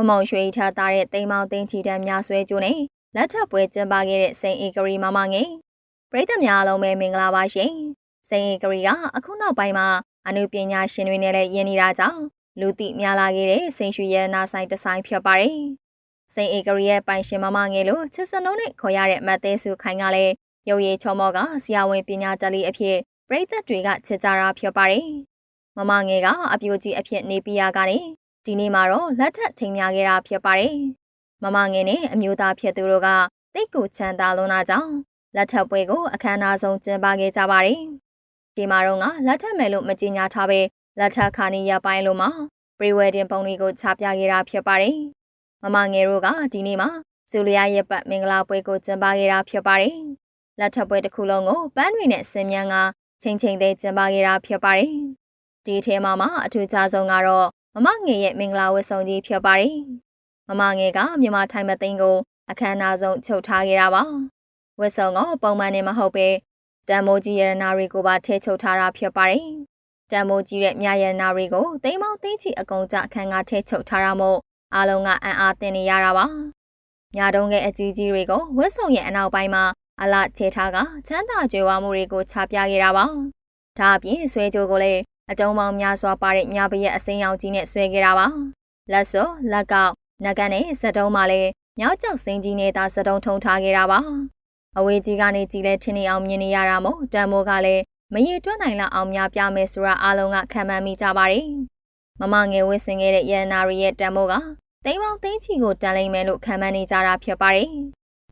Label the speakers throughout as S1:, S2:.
S1: ဝမောင်ရွှေထားသားတဲ့တိမ်မောင်သိန်းချီတန်းများဆွဲကြိုးနဲ့လက်ထပ်ပွဲကျင်းပခဲ့တဲ့စိန်ဧကရီမမငယ်ပရိသတ်များအားလုံးပဲမင်္ဂလာပါရှင်စိန်ဧကရီကအခုနောက်ပိုင်းမှာအနုပညာရှင်တွေနဲ့လည်းယဉ်နေတာကြောင့်လူသိများလာခဲ့တဲ့စိန်ရွှေရတနာဆိုင်တစ်ဆိုင်ဖြစ်ပါတယ်စိန်ဧကရီရဲ့ပိုင်ရှင်မမငယ်လို့ချစ်စနုံးနဲ့ခေါ်ရတဲ့မတ်သေးစုခိုင်ကလည်းရုပ်ရည်ချောမောကဆရာဝန်ပညာတလီအဖြစ်ပရိသတ်တွေကချစ်ကြတာဖြစ်ပါတယ်မမငယ်ကအပြိုကြီးအဖြစ်နေပြရကနေ ဒီနေ့မှာတော့လက်ထပ်ထိန်များခဲ့တာဖြစ်ပါတယ်။မမငယ်နဲ့အမျိုးသားဖြစ်သူတို့ကတိတ်ကိုချမ်းသာလွန်တာကြောင့်လက်ထပ်ပွဲကိုအခမ်းအနားဆုံးကျင်းပခဲ့ကြပါတယ်။ဒီမှာတော့ကလက်ထပ်မယ်လို့မကြေညာထားပဲလက်ထပ်ခါနီရပိုင်းလို့မှာပရီဝယ်ဒင်ပုံတွေကိုချပြခဲ့တာဖြစ်ပါတယ်။မမငယ်တို့ကဒီနေ့မှာဇူလီယာရဲ့ပတ်မင်္ဂလာပွဲကိုကျင်းပခဲ့တာဖြစ်ပါတယ်။လက်ထပ်ပွဲတစ်ခုလုံးကိုပန်းတွေနဲ့ဆင်မြန်းကချိန်ချိန်သေးကျင်းပခဲ့တာဖြစ်ပါတယ်။ဒီထဲမှာမှအထူးခြားဆုံးကတော့ မမငယ်ရဲ့မင်္ဂလာဝတ်ဆောင်ကြီးဖြစ်ပါတယ်။မမငယ်ကမြန်မာထိုင်မသိန်းကိုအခမ်းအနားဆုံးချုပ်ထားခဲ့တာပါ။ဝတ်ဆောင်ကပုံမှန်နဲ့မဟုတ်ပဲတန်မိုးကြီးရတနာတွေကိုပါထည့်ချုပ်ထားတာဖြစ်ပါတယ်။တန်မိုးကြီးရဲ့မြရတနာတွေကိုသိမ်းမောင်းသိမ်းချီအကုန်ကြအခန်းကထည့်ချုပ်ထားတာမို့အားလုံးကအံ့အားသင့်နေရတာပါ။ညာတုံးကအကြီးကြီးတွေကိုဝတ်ဆောင်ရဲ့အနောက်ပိုင်းမှာအလချေထားကချမ်းသာကြွယ်ဝမှုတွေကိုချပြခဲ့တာပါ။ဒါအပြင်ဆွဲကြိုးကိုလည်း အတုံးပေါင်းများစွာပါတဲ့ညာပရက်အစိမ်းရောင်ကြီးနဲ့ဆွဲခဲ့တာပါလက်စောလက်ကောက်နဂန်နဲ့စတုံးမှလည်းညောက်ကြောက်စိမ်းကြီးနဲ့သာစတုံးထုံထားခဲ့တာပါအဝေးကြီးကနေကြည်လဲထင်းနေအောင်မြင်နေရတာမို့တန်မိုးကလည်းမရေတွက်နိုင်လောက်အောင်များပြမယ်ဆိုတာအားလုံးကခံမှန်းမိကြပါတယ်မမငယ်ဝစ်စင်ခဲ့တဲ့ရန်နာရီရဲ့တန်မိုးကတိမ်ပေါင်းသိန်းချီကိုတန်လိမ့်မယ်လို့ခံမှန်းနေကြတာဖြစ်ပါတယ်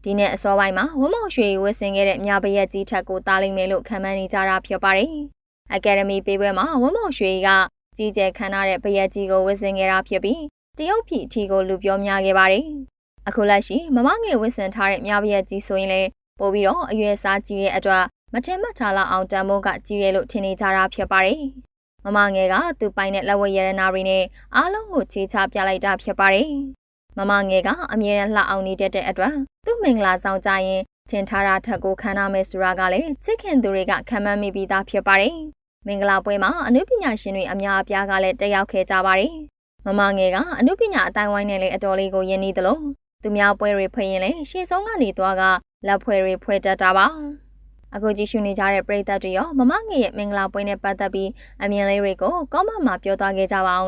S1: ဒီနေ့အစောပိုင်းမှာဝမောင်ရွှေဝစ်စင်ခဲ့တဲ့မြပရက်ကြီးထက်ကိုတားလိမ့်မယ်လို့ခံမှန်းနေကြတာဖြစ်ပါတယ် အကယ်ဒမီပေးပွဲမှာဝမောင်ရွှေကကြီးကျယ်ခမ်းနားတဲ့ဗရက်ကြီးကိုဝစ်ဆင်ခဲ့တာဖြစ်ပြီးတရုတ်ပြည်အထီကိုလူပြောများခဲ့ပါတယ်။အခုလက်ရှိမမငယ်ဝစ်ဆင်ထားတဲ့မြဗရက်ကြီးဆိုရင်လည်းပို့ပြီးတော့အရွယ်စားကြီးတဲ့အတွက်မထင်မှတ်ထားလောက်အောင်တန်မိုးကကြီးရဲလို့ထင်နေကြတာဖြစ်ပါတယ်။မမငယ်ကသူပိုင်တဲ့လက်ဝဲရတနာတွေနဲ့အားလုံးကိုချေချပြလိုက်တာဖြစ်ပါတယ်။မမငယ်ကအမြဲတမ်းလှအောင်နေတတ်တဲ့အတွက်သူ့မင်္ဂလာဆောင်ကြရင် ထင်ထားတာထက်ကိုခံရမယ်ဆိုတာကလည်းချစ်ခင်သူတွေကခံမှန်းမိပြီးသားဖြစ်ပါတယ်။မင်္ဂလာပွဲမှာအနုပညာရှင်တွေအများအပြားကလည်းတက်ရောက်ခဲ့ကြပါတယ်။မမငယ်ကအနုပညာအတိုင်းဝိုင်းနဲ့လည်းအတော်လေးကိုယဉ်နေသလိုသူများပွဲတွေဖွင့်ရင်လည်းရှေ့ဆုံးကနေသွားကလက်ဖွဲ့တွေဖွဲ့တတ်တာပါ။အခုကြည့်ရှုနေကြတဲ့ပရိသတ်တွေရောမမငယ်ရဲ့မင်္ဂလာပွဲနဲ့ပတ်သက်ပြီးအမြင်လေးတွေကိုကောမန့်မှာပြောသွားခဲ့ကြပါအောင်